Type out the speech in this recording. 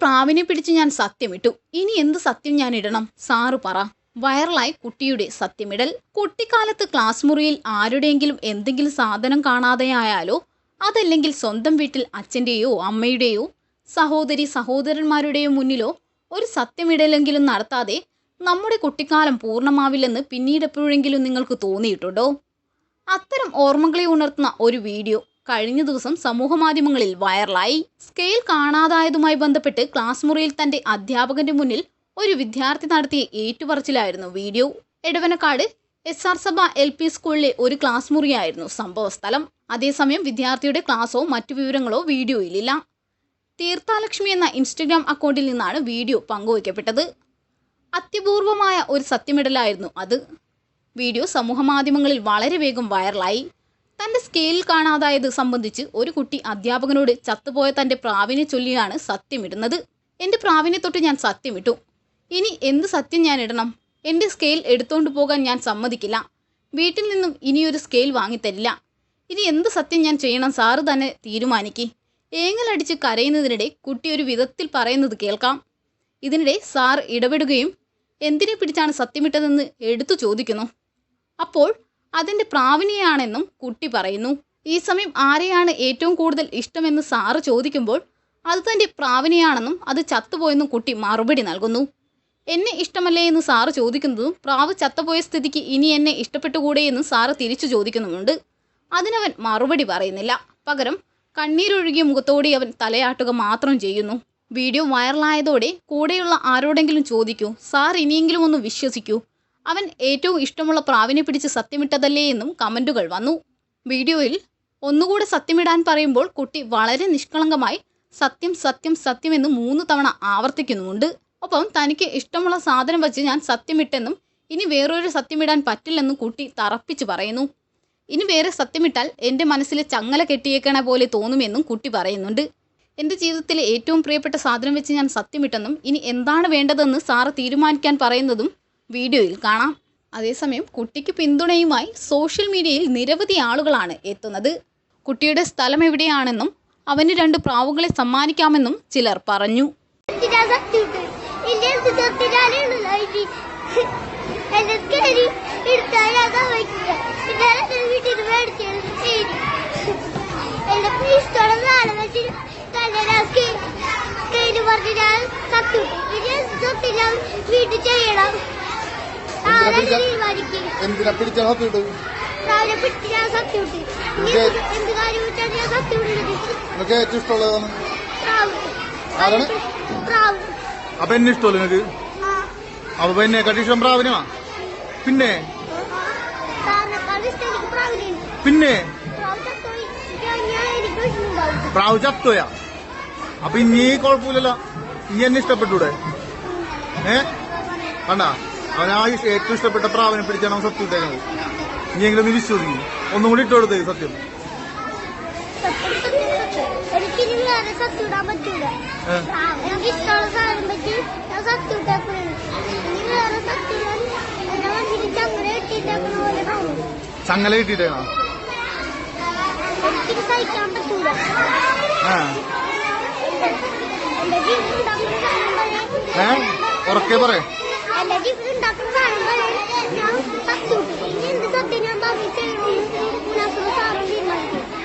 പ്രാവിനെ പിടിച്ച് ഞാൻ സത്യമിട്ടു ഇനി എന്ത് സത്യം ഞാൻ ഇടണം? സാറ് പറ. വൈറലായി കുട്ടിയുടെ സത്യമിടൽ. കുട്ടിക്കാലത്ത് ക്ലാസ് മുറിയിൽ ആരുടെയെങ്കിലും എന്തെങ്കിലും സാധനം കാണാതെയായാലോ അതല്ലെങ്കിൽ സ്വന്തം വീട്ടിൽ അച്ഛന്റെയോ അമ്മയുടെയോ സഹോദരി സഹോദരന്മാരുടെയോ മുന്നിലോ ഒരു സത്യമിടലെങ്കിലും നടത്താതെ നമ്മുടെ കുട്ടിക്കാലം പൂർണമാവില്ലെന്ന് പിന്നീട് എപ്പോഴെങ്കിലും നിങ്ങൾക്ക് തോന്നിയിട്ടുണ്ടോ? അത്തരം ഓർമ്മകളെ ഉണർത്തുന്ന ഒരു വീഡിയോ കഴിഞ്ഞ ദിവസം സമൂഹമാധ്യമങ്ങളിൽ വൈറലായി. സ്കെയിൽ കാണാതായതുമായി ബന്ധപ്പെട്ട് ക്ലാസ് മുറിയിൽ തന്റെ അധ്യാപകന്റെ മുന്നിൽ ഒരു വിദ്യാർത്ഥി നടത്തിയ ഏറ്റുപറച്ചിലായിരുന്നു വീഡിയോ. എടവനക്കാട് എസ് ആർ സഭ എൽ പി സ്കൂളിലെ ഒരു ക്ലാസ് മുറിയായിരുന്നു സംഭവസ്ഥലം അതേസമയം വിദ്യാർത്ഥിയുടെ ക്ലാസ്സോ മറ്റു വിവരങ്ങളോ വീഡിയോയിലില്ല. തീർത്ഥാലക്ഷ്മി എന്ന ഇൻസ്റ്റഗ്രാം അക്കൗണ്ടിൽ നിന്നാണ് വീഡിയോ പങ്കുവയ്ക്കപ്പെട്ടത്. അത്യപൂർവമായ ഒരു സത്യമിടലായിരുന്നു അത്. വീഡിയോ സമൂഹമാധ്യമങ്ങളിൽ വളരെ വേഗം വൈറലായി. തന്റെ സ്കെയിൽ കാണാതായത് സംബന്ധിച്ച് ഒരു കുട്ടി അധ്യാപകനോട് ചത്തുപോയ തന്റെ പ്രാവിനെ ചൊല്ലിയാണ് സത്യമിടുന്നത് എന്റെ പ്രാവിനെ തൊട്ട് ഞാൻ സത്യമിട്ടു ഇനി എന്ത് സത്യം ഞാൻ ഇടണം? എന്റെ സ്കെയിൽ എടുത്തോണ്ട് പോകാൻ ഞാൻ സമ്മതിക്കില്ല. വീട്ടിൽ നിന്നും ഇനിയൊരു സ്കെയിൽ വാങ്ങിത്തരില്ല. ഇനി എന്ത് സത്യം ഞാൻ ചെയ്യണം? സാറ് തന്നെ തീരുമാനിക്കി. ഏങ്ങലടിച്ച് കരയുന്നതിനിടെ കുട്ടി ഒരു വിധത്തിൽ പറയുന്നത് കേൾക്കാം. ഇതിനിടെ സാർ ഇടപെടുകയും എന്തിനെ പിടിച്ചാണ് സത്യമിട്ടതെന്ന് എടുത്തു ചോദിക്കുന്നു? അപ്പോൾ അതിന്റെ പ്രാവിനെയാണെന്നും കുട്ടി പറയുന്നു. ഈ സമയം ആരെയാണ് ഏറ്റവും കൂടുതൽ ഇഷ്ടമെന്ന് സാറ് ചോദിക്കുമ്പോൾ അത് തന്റെ പ്രാവിനെയാണെന്നും അത് ചത്തുപോയെന്നും കുട്ടി മറുപടി നൽകുന്നു. എന്നെ ഇഷ്ടമല്ലേ? എന്ന് സാറ് ചോദിക്കുന്നതും പ്രാവ് ചത്തപോയ സ്ഥിതിക്ക് ഇനി എന്നെ ഇഷ്ടപ്പെട്ടുകൂടെ എന്ന് സാറ് തിരിച്ചു ചോദിക്കുന്നുമുണ്ട്. അതിനവൻ മറുപടി പറയുന്നില്ല. പകരം കണ്ണീരൊഴുകിയ മുഖത്തോടെ അവൻ തലയാട്ടുക മാത്രം ചെയ്യുന്നു. വീഡിയോ വൈറലായതോടെ കൂടെയുള്ള ആരോടെങ്കിലും ചോദിക്കൂ. സാർ ഇനിയെങ്കിലും ഒന്ന് വിശ്വസിക്കൂ. അവൻ ഏറ്റവും ഇഷ്ടമുള്ള പ്രാവിനെ പിടിച്ച് സത്യമിട്ടതല്ലേ എന്നും കമന്റുകൾ വന്നു. വീഡിയോയിൽ ഒന്നുകൂടെ സത്യമിടാൻ പറയുമ്പോൾ കുട്ടി വളരെ നിഷ്കളങ്കമായി സത്യം സത്യം സത്യം എന്ന് മൂന്ന് തവണ ആവർത്തിക്കുന്നുമുണ്ട്. ഒപ്പം തനിക്ക് ഇഷ്ടമുള്ള സാധനം വച്ച് ഞാൻ സത്യമിട്ടെന്നും ഇനി വേറൊരു സത്യമിടാൻ പറ്റില്ലെന്നും കുട്ടി തറപ്പിച്ചു പറയുന്നു. ഇനി വേറെ സത്യമിട്ടാൽ എന്റെ മനസ്സിലെ ചങ്ങല കെട്ടിയേക്കണ പോലെ തോന്നുമെന്നും കുട്ടി പറയുന്നുണ്ട്. എന്റെ ജീവിതത്തിലെ ഏറ്റവും പ്രിയപ്പെട്ട സാധനം വെച്ച് ഞാൻ സത്യമിട്ടെന്നും ഇനി എന്താണ് വേണ്ടതെന്ന് സാറ് തീരുമാനിക്കാൻ പറയുന്നതും വീഡിയോയിൽ കാണാം. അതേസമയം കുട്ടിക്ക് പിന്തുണയുമായി സോഷ്യൽ മീഡിയയിൽ നിരവധി ആളുകളാണ് എത്തുന്നത്. കുട്ടിയുടെ സ്ഥലം എവിടെയാണെന്നും അവന് രണ്ട് പ്രാവുകളെ സമ്മാനിക്കാമെന്നും ചിലർ പറഞ്ഞു സത്യം എന്റെ എന്ത് സത്യത്തിനാണുള്ളത് എന്റെ സ്കേരി എടുത്താൽ അതാ വയ്ക്കുക പിന്നെ എന്റെ വീട്ടിൽ നിന്ന് മേടിച്ചത് ശരി എന്റെ ഇഷ്ടമുള്ള സാധനം വെച്ച് കല്യാണ സ്കേൽ പറഞ്ഞ് ഞാൻ സത്യം ഇനി സത്യം ഞാൻ വീട്ടിൽ ചെയ്യണം ആരാണ് തീരുമാനിക്കുക എന്തിനാ പിടിച്ചാ സത്യമിട്ട് രാവിലെ പിടിച്ച് ഞാൻ സത്യം ഇട്ട് ഇനി എന്ത് എന്ത് കാര്യം വെച്ചാൽ ഞാൻ സത്യം ഇടുന്നത് നിനക്ക് ഏറ്റവും ഇഷ്ടമുള്ളതാണ് ആരാണ്? അപ്പൊ എന്നെ ഇഷ്ടമല്ലോ നിനക്ക്? അപ്പൊ എന്നെ കട്ടിഷ്ടം പ്രാവിനാ? പിന്നെ? പിന്നെ? പ്രാവ് ചത്തോയി. പ്രാവ് അപ്പൊ ഇനി കുഴപ്പമില്ലല്ലോ. ഇനി എന്നെ ഇഷ്ടപ്പെട്ടൂടെ? ഏ? കണ്ട അവൻ ആ ഏറ്റവും ഇഷ്ടപ്പെട്ട പ്രാവനെ പിടിച്ചാണ് അവൻ സത്യം ഇട്ടേക്കുന്നത്. ഇനിയെങ്കിലും നീ വിശ്വസിക്കും. ഒന്നും കൂടി ഇട്ട് കൊടുത്തേ സത്യം. ചങ്ങല വേറെ ഉറക്കെ പറയാ. Jadi pun tak kuat. Yang satu, ini tetap dengan bagi saya. Kita sudah sampai di mana.